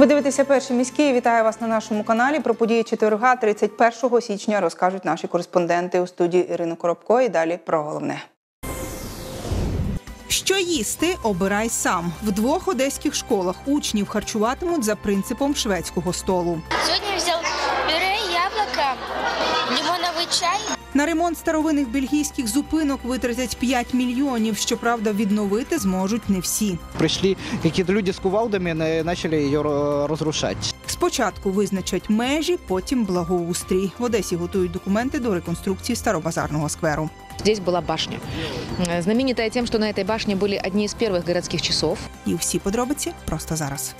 Ви дивитеся перший міський. Вітаю вас на нашому каналі. Про події четверга 31 січня розкажуть наші кореспонденти у студії Ірина Коробко. І далі про головне. Що їсти, обирай сам. В двох одеських школах учнів харчуватимуть за принципом шведського столу. Сегодня взял пюре, яблоко, лимоновый чай. На ремонт старовинних бельгійських зупинок витратять 5 мільйонів. Щоправда, відновити зможуть не всі. Пришли какие-то люди с кувалдами и начали ее ра- разрушать. Спочатку визначать межі, потім благоустрій. В Одесі готують документи до реконструкції старобазарного скверу. Здесь была башня. Э, Знаменитая тем, что на этой башне были одни из первых городских часов. І всі подробиці просто зараз.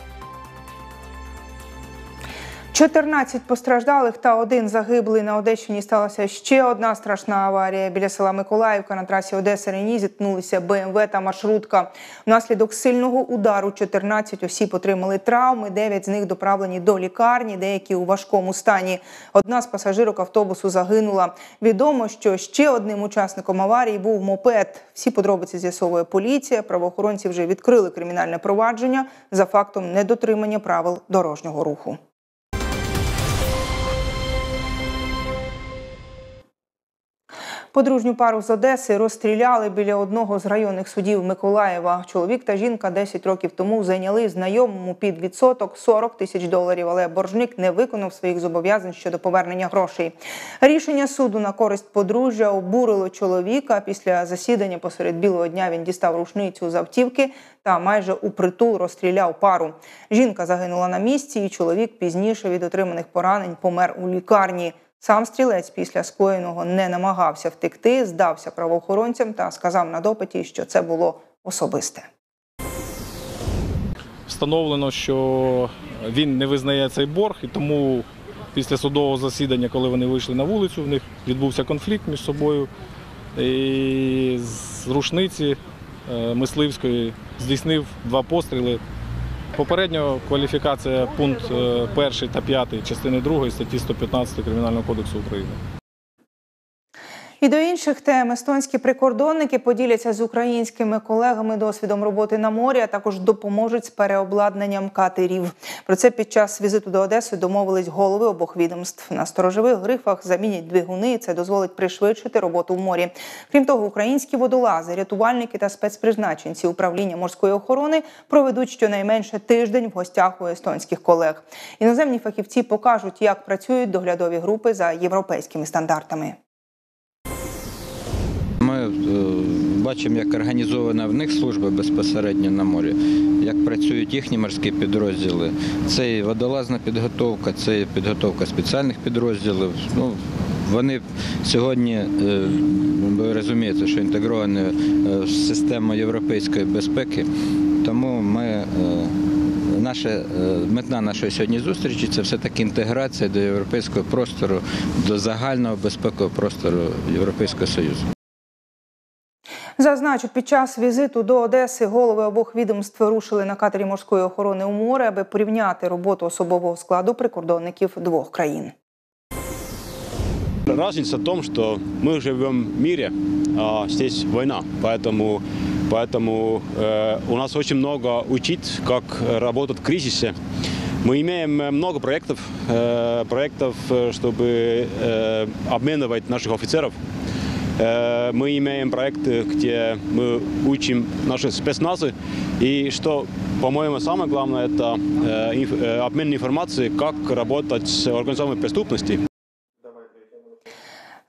14 постраждалих та один загиблий на Одещині сталася ще одна страшна аварія. Біля села Миколаївка на трасі Одеса Рені зіткнулися БМВ та маршрутка. Внаслідок сильного удару 14 осіб отримали травми, 9 з них доправлені до лікарні, деякі у важкому стані. Одна з пасажирок автобусу загинула. Відомо, що ще одним учасником аварії був мопед. Всі подробиці з'ясовує поліція. Правоохоронці вже відкрили кримінальне провадження за фактом недотримання правил дорожнього руху. Подружню пару з Одеси розстріляли біля одного з районних судів Миколаєва. Чоловік та жінка 10 років тому зайняли знайомому під відсоток 40 тисяч доларів, але боржник не виконав своїх зобов'язань щодо повернення грошей. Рішення суду на користь подружжя обурило чоловіка. Після засідання посеред білого дня він дістав рушницю з автівки та майже упритул розстріляв пару. Жінка загинула на місці, і чоловік пізніше від отриманих поранень помер у лікарні. Сам стрілець після скоєного не намагався втекти, здався правоохоронцям та сказав на допиті, що це було особисте. Встановлено, що він не визнає цей борг, і тому після судового засідання, коли вони вийшли на вулицю, в них відбувся конфлікт між собою. І з рушниці е, мисливської здійснив два постріли. Попередньо кваліфікація пункт 1 та 5 частини 2 статті 115 Кримінального кодексу України. І до інших тем естонські прикордонники поділяться з українськими колегами досвідом роботи на морі, а також допоможуть з переобладнанням катерів. Про це під час візиту до Одеси домовились голови обох відомств. На сторожових грифах замінять двигуни. Це дозволить пришвидшити роботу в морі. Крім того, українські водолази, рятувальники та спецпризначенці управління морської охорони проведуть щонайменше тиждень в гостях у естонських колег. Іноземні фахівці покажуть, як працюють доглядові групи за європейськими стандартами. Е, бачимо, як організована в них служба безпосередньо на морі, як працюють їхні морські підрозділи. Це і водолазна підготовка, це і підготовка спеціальних підрозділів. Ну, вони сьогодні, е, ви розумієте, що інтегровані е, в систему європейської безпеки, тому ми. Наша мета нашої сьогодні зустрічі це все-таки інтеграція до європейського простору, до загального безпекового простору Європейського Союзу. Зазначу, під час візиту до Одеси голови обох відомств рушили на катері морської охорони у море, аби порівняти роботу особового складу прикордонників двох країн. Разница в том, что мы живем в мире, а здесь война, поэтому, поэтому э, у нас очень много учить, как работать в кризисе. Мы имеем э, много проектов, э, проектов, э, чтобы э, обменивать наших офицеров. Э, Мы имеем проекты, где мы учим наши спецназы. И что, по-моему, самое главное, это э, э, обмен информацией, как работать с организованной преступностью.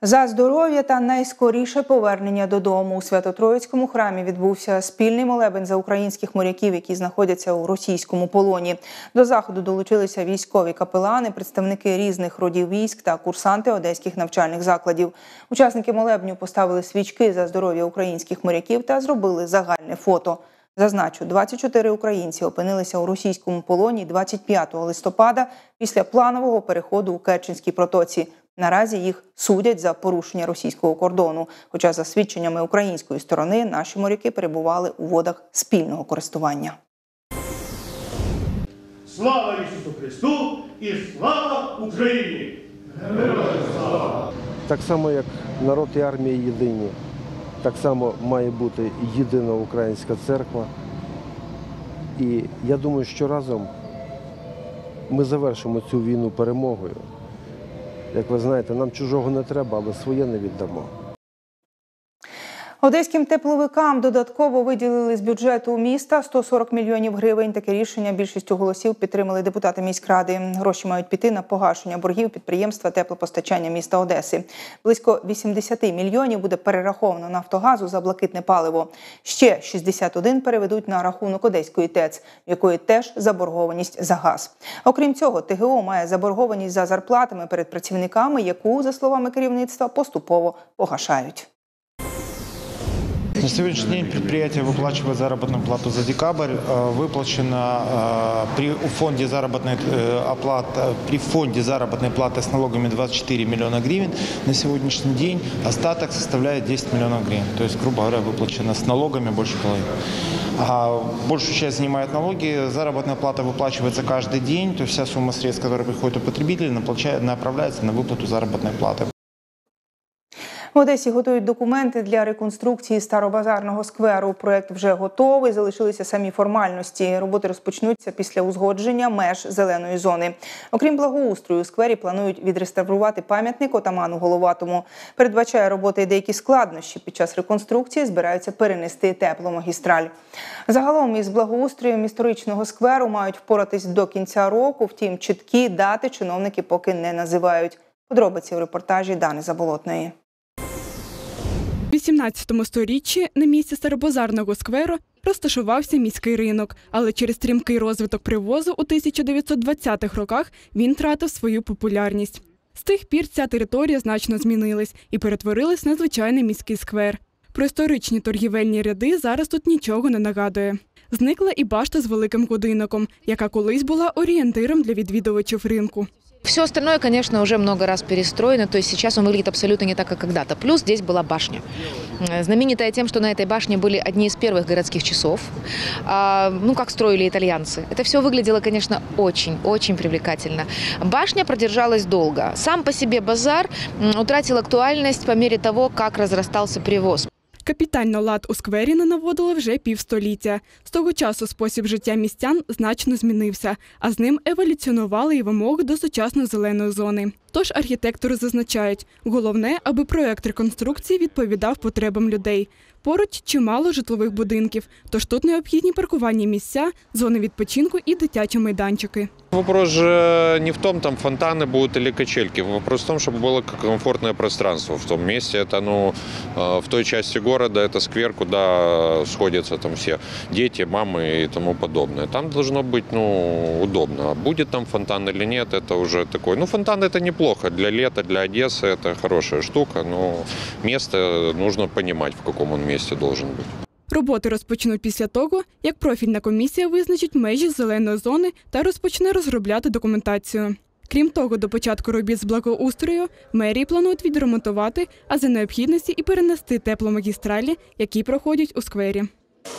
За здоров'я та найскоріше повернення додому у Свято-Троїцькому храмі відбувся спільний молебень за українських моряків, які знаходяться у російському полоні. До заходу долучилися військові капелани, представники різних родів військ та курсанти одеських навчальних закладів. Учасники молебню поставили свічки за здоров'я українських моряків та зробили загальне фото. Зазначу, 24 українці опинилися у російському полоні 25 листопада після планового переходу у Керченській протоці. Наразі їх судять за порушення російського кордону. Хоча, за свідченнями української сторони, наші моряки перебували у водах спільного користування. Слава Ісусу Христу і слава Україні! Так само, як народ і армія єдині, так само має бути єдина українська церква. І я думаю, що разом ми завершимо цю війну перемогою. Як ви знаєте, нам чужого не треба, але своє не віддамо. Одеським тепловикам додатково виділили з бюджету міста 140 мільйонів гривень. Таке рішення більшістю голосів підтримали депутати міськради. Гроші мають піти на погашення боргів підприємства теплопостачання міста Одеси. Близько 80 мільйонів буде перераховано Нафтогазу за блакитне паливо. Ще 61 переведуть на рахунок Одеської ТЕЦ, в якої теж заборгованість за газ. Окрім цього, ТГО має заборгованість за зарплатами перед працівниками, яку, за словами керівництва, поступово погашають. На сегодняшний день предприятие выплачивает заработную плату за декабрь. Э, Выплачено э, при фонде заработной э, оплаты, при фонде заработной платы с налогами 24 миллиона гривен. На сегодняшний день остаток составляет 10 миллионов гривен. То есть, грубо говоря, выплачено с налогами больше половины. А большую часть занимают налоги. Заработная плата выплачивается каждый день. То есть вся сумма средств, которая приходит у потребителей, направляется на выплату заработной платы. В Одесі готують документи для реконструкції старобазарного скверу. Проект вже готовий. Залишилися самі формальності. Роботи розпочнуться після узгодження меж зеленої зони. Окрім благоустрою, у сквері планують відреставрувати пам'ятник отаману Головатому. Передбачає роботи деякі складнощі. Під час реконструкції збираються перенести тепломагістраль. Загалом із благоустроєм історичного скверу мають впоратись до кінця року. Втім, чіткі дати чиновники поки не називають. Подробиці в репортажі Дани Заболотної. У 18 сторіччі на місці старобазарного скверу розташувався міський ринок, але через стрімкий розвиток привозу у 1920-х роках він втратив свою популярність. З тих пір ця територія значно змінилась і перетворилась на звичайний міський сквер. Про історичні торгівельні ряди зараз тут нічого не нагадує. Зникла і башта з великим годинником, яка колись була орієнтиром для відвідувачів ринку. Все остальное, конечно, уже много раз перестроено, то есть сейчас он выглядит абсолютно не так, как когда-то. Плюс здесь была башня. Э, Знаменитая тем, что на этой башне были одни из первых городских часов, А, ну, как строили итальянцы. Это все выглядело, конечно, очень-очень привлекательно. Башня продержалась долго. Сам по себе базар м, утратил актуальность по мере того, как разрастался привоз. Капітально лад у сквері не наводили вже півстоліття. З того часу спосіб життя містян значно змінився, а з ним еволюціонували і вимоги до сучасної зеленої зони. Тож архітектори зазначають, головне, аби проект реконструкції відповідав потребам людей. Поруч чимало житлових будинків, тож тут необхідні паркувальні місця, зони відпочинку і дитячі майданчики. Вопрос же не в том, там фонтаны будут или качельки. Вопрос в том, чтобы было комфортное пространство в том месте. Это, ну, э, в той части города это сквер, куда сходятся там все дети, мамы и тому подобное. Там должно быть, ну, удобно. А будет там фонтан или нет, это уже такой. Ну, фонтан это неплохо. Для лета, для Одессы это хорошая штука, но место нужно понимать, в каком он месте должен быть. Роботи розпочнуть після того, як профільна комісія визначить межі зеленої зони та розпочне розробляти документацію. Крім того, до початку робіт з благоустрою мерії планують відремонтувати, а за необхідності і перенести тепломагістралі, які проходять у сквері.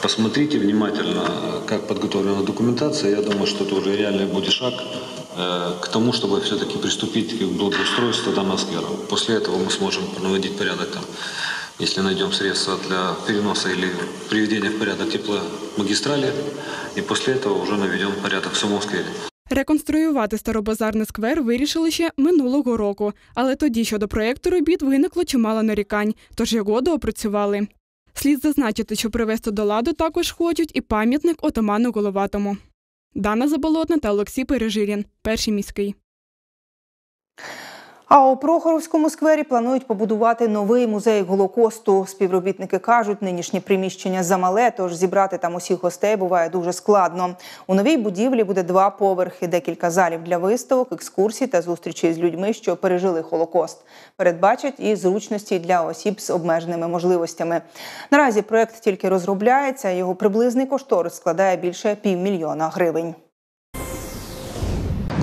Посмотрите внимательно, как подготовлена документация. Я думаю, что это уже реальный будет шаг э, к тому, чтобы все-таки приступить к благоустройству данного сквера. После этого мы сможем наводить порядок там, если найдем средства для переноса или приведения в порядок тепломагистрали. И после этого уже наведем порядок в самом сквере. Реконструювати старобазарний сквер вирішили ще минулого року, але тоді щодо проєкту робіт виникло чимало нарікань, тож його доопрацювали. Слід зазначити, що привести до ладу також хочуть і пам'ятник отаману Головатому. Дана Заболотна та Олексій Пережирін. перший міський. А у Прохоровському сквері планують побудувати новий музей Голокосту. Співробітники кажуть, нинішнє приміщення замале, тож зібрати там усіх гостей буває дуже складно. У новій будівлі буде два поверхи, декілька залів для виставок, екскурсій та зустрічей з людьми, що пережили Холокост. Передбачать і зручності для осіб з обмеженими можливостями. Наразі проект тільки розробляється. Його приблизний кошторис складає більше півмільйона гривень.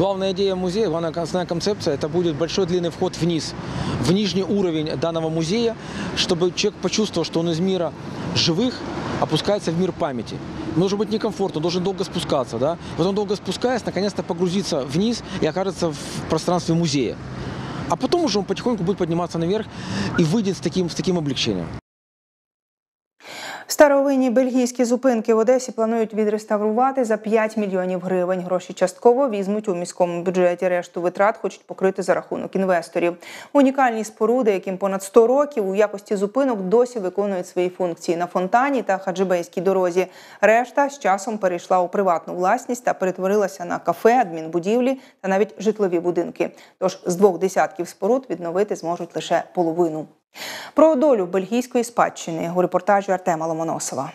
Главная идея музея, главная концепция, это будет большой длинный вход вниз, в нижний уровень данного музея, чтобы человек почувствовал, что он из мира живых опускается в мир памяти. Должен быть некомфортно, должен долго спускаться, да? Потом долго спускаясь, наконец-то погрузиться вниз и окажется в пространстве музея. А потом уже он потихоньку будет подниматься наверх и выйдет с таким, с таким облегчением. Старовинні бельгійські зупинки в Одесі планують відреставрувати за 5 мільйонів гривень. Гроші частково візьмуть у міському бюджеті. Решту витрат хочуть покрити за рахунок інвесторів. Унікальні споруди, яким понад 100 років у якості зупинок досі виконують свої функції на фонтані та хаджибейській дорозі. Решта з часом перейшла у приватну власність та перетворилася на кафе, адмінбудівлі та навіть житлові будинки. Тож з двох десятків споруд відновити зможуть лише половину. Про долю бельгійської спадщини у репортажі Артема Ломоносова.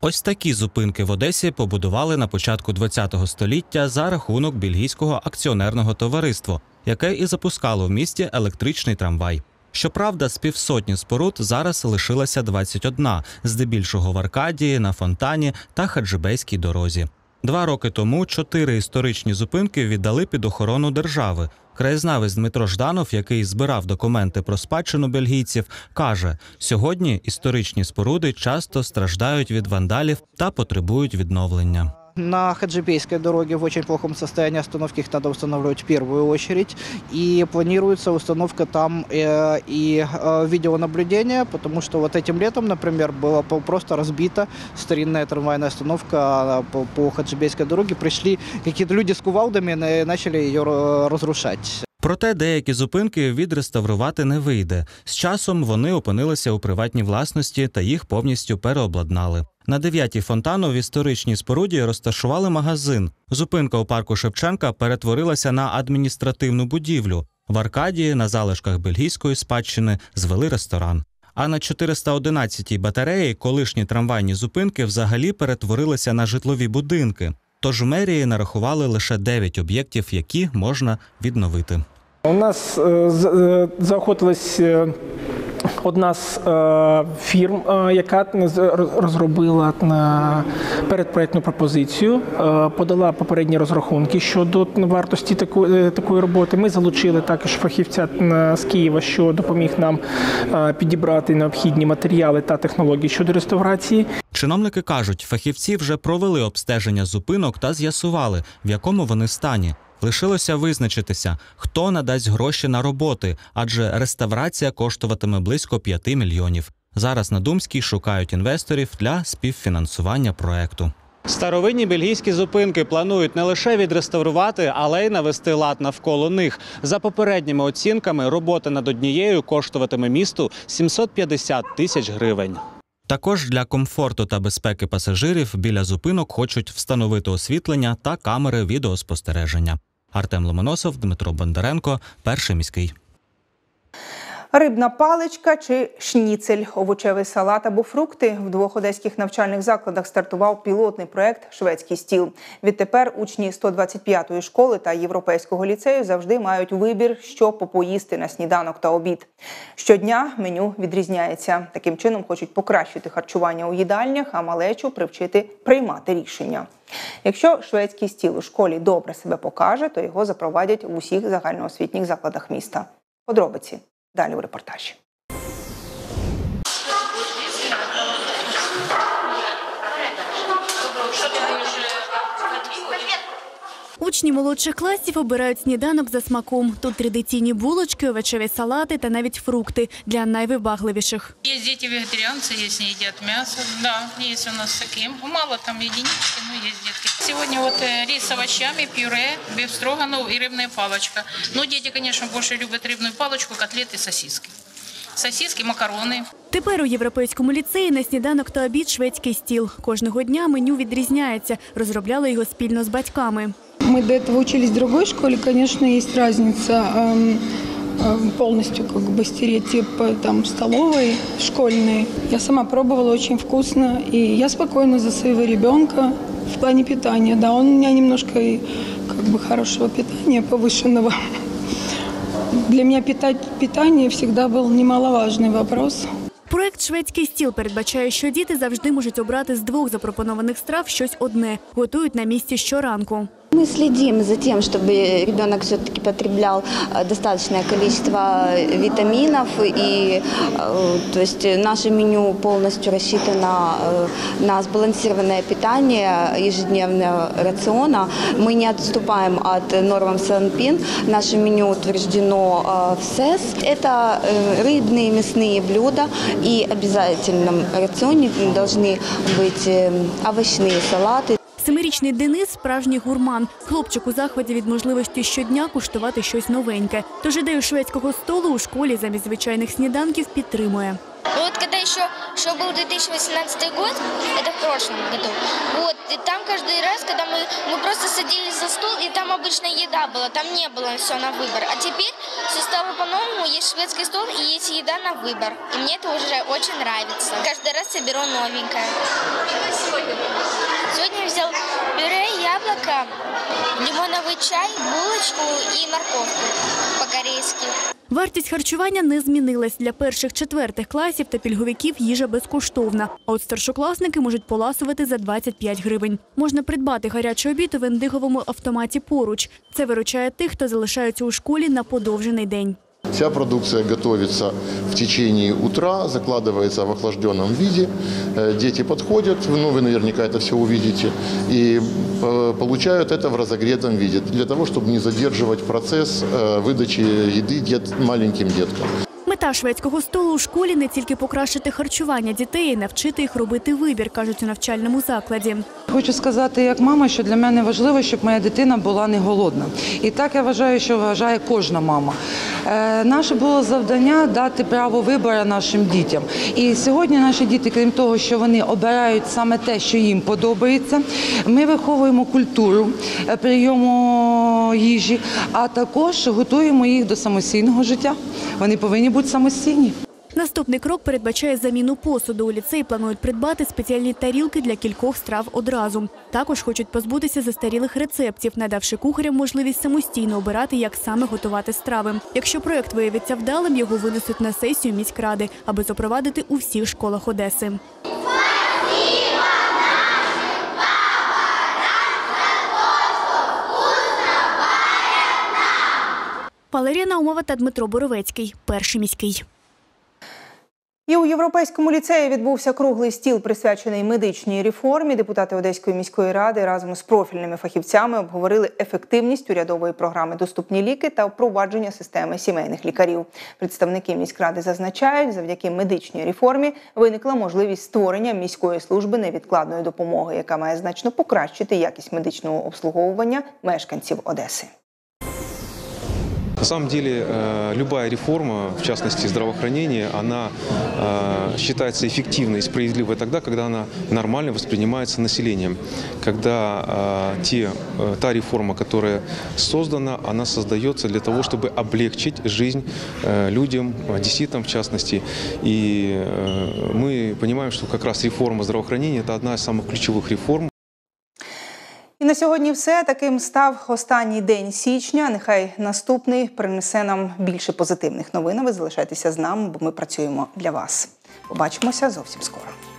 Ось такі зупинки в Одесі побудували на початку ХХ століття за рахунок бельгійського акціонерного товариства, яке і запускало в місті електричний трамвай. Щоправда, з півсотні споруд зараз лишилася 21, здебільшого в Аркадії, на фонтані та хаджибейській дорозі. Два роки тому чотири історичні зупинки віддали під охорону держави. Краєзнавець Дмитро Жданов, який збирав документи про спадщину бельгійців, каже: сьогодні історичні споруди часто страждають від вандалів та потребують відновлення. На Хаджибейской дороге в очень плохом состоянии остановки их надо устанавливать в первую очередь. И планируется установка там э, и э, видеонаблюдения, потому что вот этим летом, например, была по- просто разбита старинная трамвайная остановка а, по, по Хаджибейской дороге. Пришли какие-то люди с кувалдами и начали ее э, разрушать. Проте деякі зупинки відреставрувати не вийде. З часом вони опинилися у приватній власності та їх повністю переобладнали. На дев'ятій фонтану в історичній споруді розташували магазин. Зупинка у парку Шевченка перетворилася на адміністративну будівлю. В Аркадії на залишках бельгійської спадщини звели ресторан. А на 411-й батареї колишні трамвайні зупинки взагалі перетворилися на житлові будинки. Тож мерії нарахували лише 9 об'єктів, які можна відновити. У нас е, е, заохотилась е, одна з фірм, яка розробила передпроектну пропозицію, подала попередні розрахунки щодо вартості такої, такої роботи. Ми залучили також фахівця з Києва, що допоміг нам підібрати необхідні матеріали та технології щодо реставрації. Чиновники кажуть, фахівці вже провели обстеження зупинок та з'ясували, в якому вони стані. Лишилося визначитися, хто надасть гроші на роботи, адже реставрація коштуватиме близько 5 мільйонів. Зараз на Думській шукають інвесторів для співфінансування проекту. Старовинні бельгійські зупинки планують не лише відреставрувати, але й навести лад навколо них. За попередніми оцінками, робота над однією коштуватиме місту 750 тисяч гривень. Також для комфорту та безпеки пасажирів біля зупинок хочуть встановити освітлення та камери відеоспостереження. Артем Ломоносов, Дмитро Бондаренко, перший міський. Рибна паличка чи шніцель, овочевий салат або фрукти в двох одеських навчальних закладах стартував пілотний проект Шведський стіл. Відтепер учні 125-ї школи та європейського ліцею завжди мають вибір, що попоїсти на сніданок та обід. Щодня меню відрізняється. Таким чином хочуть покращити харчування у їдальнях, а малечу привчити приймати рішення. Якщо шведський стіл у школі добре себе покаже, то його запровадять в усіх загальноосвітніх закладах міста. Подробиці далі у репортажі. Учні молодших класів обирають сніданок за смаком. Тут традиційні булочки, овочеві салати та навіть фрукти для найвибагливіших. Есть дети вегетарианцы, есть не едят мясо. Да, есть у нас такие. Мало там единички, но есть детки. Сегодня вот э, рис с овощами, пюре, биф строганов и рыбная палочка. Но дети, конечно, больше любят рыбную палочку, котлеты, сосиски. Сосиски, макароны. Тепер у європейському ліцеї на сніданок та обід шведський стіл. Кожного дня меню відрізняється. Розробляли його спільно з батьками. Мы до этого учились в другой школе, конечно, есть разница эм, эм, полностью как бы стереотип э, там столовой школьной. Я сама пробовала очень вкусно, и я спокойна за своего ребенка в плане питания. Да, он у меня немножко и как бы хорошего питания повышенного. Для меня питать, питание всегда был немаловажный вопрос. Проект Шведський стіл передбачає, що діти завжди можуть обрати з двох запропонованих страв щось одне. Готують на місці щоранку. Мы следим за тем, чтобы ребенок все-таки потреблял э, достаточное количество витаминов. И э, то есть наше меню полностью рассчитано э, на сбалансированное питание ежедневного рациона. Мы не отступаем от норм СанПин. Наше меню утверждено э, в СЭС. Это э, рыбные, мясные блюда и обязательном рационе должны быть э, овощные салаты. Семирічний Денис справжній гурман. Хлопчик у захваті від можливості щодня куштувати щось новеньке. Тож ідею шведського столу у школі замість звичайних сніданків підтримує. Вот когда еще, что был 2018 год, это в прошлом году, вот, и там каждый раз, когда мы, мы просто садились за стол, и там обычно еда была, там не было все на выбор. А теперь все стало по-новому, есть шведский стол и есть еда на выбор. И мне это уже очень нравится. Каждый раз я беру новенькое. Сегодня я взял пюре, яблоко, лимоновый чай, булочку и морковку по-корейски. Вартість харчування не змінилась. Для перших-четвертих класів та пільговиків їжа безкоштовна. А от старшокласники можуть поласувати за 25 гривень. Можна придбати гарячий обід у вендиговому автоматі поруч. Це виручає тих, хто залишається у школі на подовжений день. Вся продукция готовится в течение утра, закладывается в охлажденном виде. Э, Дети подходят, ну вы наверняка это все увидите, и э, получают это в разогретом виде, для того, чтобы не задерживать процесс э, выдачи еды дет- маленьким деткам. Мета шведського столу у школі не тільки покращити харчування дітей, і навчити їх робити вибір, кажуть у навчальному закладі. Хочу сказати як мама, що для мене важливо, щоб моя дитина була не голодна. І так я вважаю, що вважає кожна мама. Е, наше було завдання дати право вибору нашим дітям. І сьогодні наші діти, крім того, що вони обирають саме те, що їм подобається, ми виховуємо культуру е, прийому їжі, а також готуємо їх до самостійного життя. Вони повинні бути самостійні. Наступний крок передбачає заміну посуду. У ліцеї планують придбати спеціальні тарілки для кількох страв одразу. Також хочуть позбутися застарілих рецептів, надавши кухарям можливість самостійно обирати, як саме готувати страви. Якщо проект виявиться вдалим, його винесуть на сесію міськради, аби запровадити у всіх школах Одеси. Валерія Наумова та Дмитро Боровецький. Перший міський. І у європейському ліцеї відбувся круглий стіл, присвячений медичній реформі. Депутати Одеської міської ради разом з профільними фахівцями обговорили ефективність урядової програми Доступні ліки та впровадження системи сімейних лікарів. Представники міськради зазначають, завдяки медичній реформі виникла можливість створення міської служби невідкладної допомоги, яка має значно покращити якість медичного обслуговування мешканців Одеси. На самом деле э, любая реформа, в частности здравоохранения, она э, считается эффективной и справедливой тогда, когда она нормально воспринимается населением. Когда э, те, та реформа, которая создана, она создается для того, чтобы облегчить жизнь людям, одесситам в частности. И мы понимаем, что как раз реформа здравоохранения – это одна из самых ключевых реформ, І на сьогодні все. Таким став останній день січня. Нехай наступний принесе нам більше позитивних новин. Ви залишайтеся з нами, бо ми працюємо для вас. Побачимося зовсім скоро.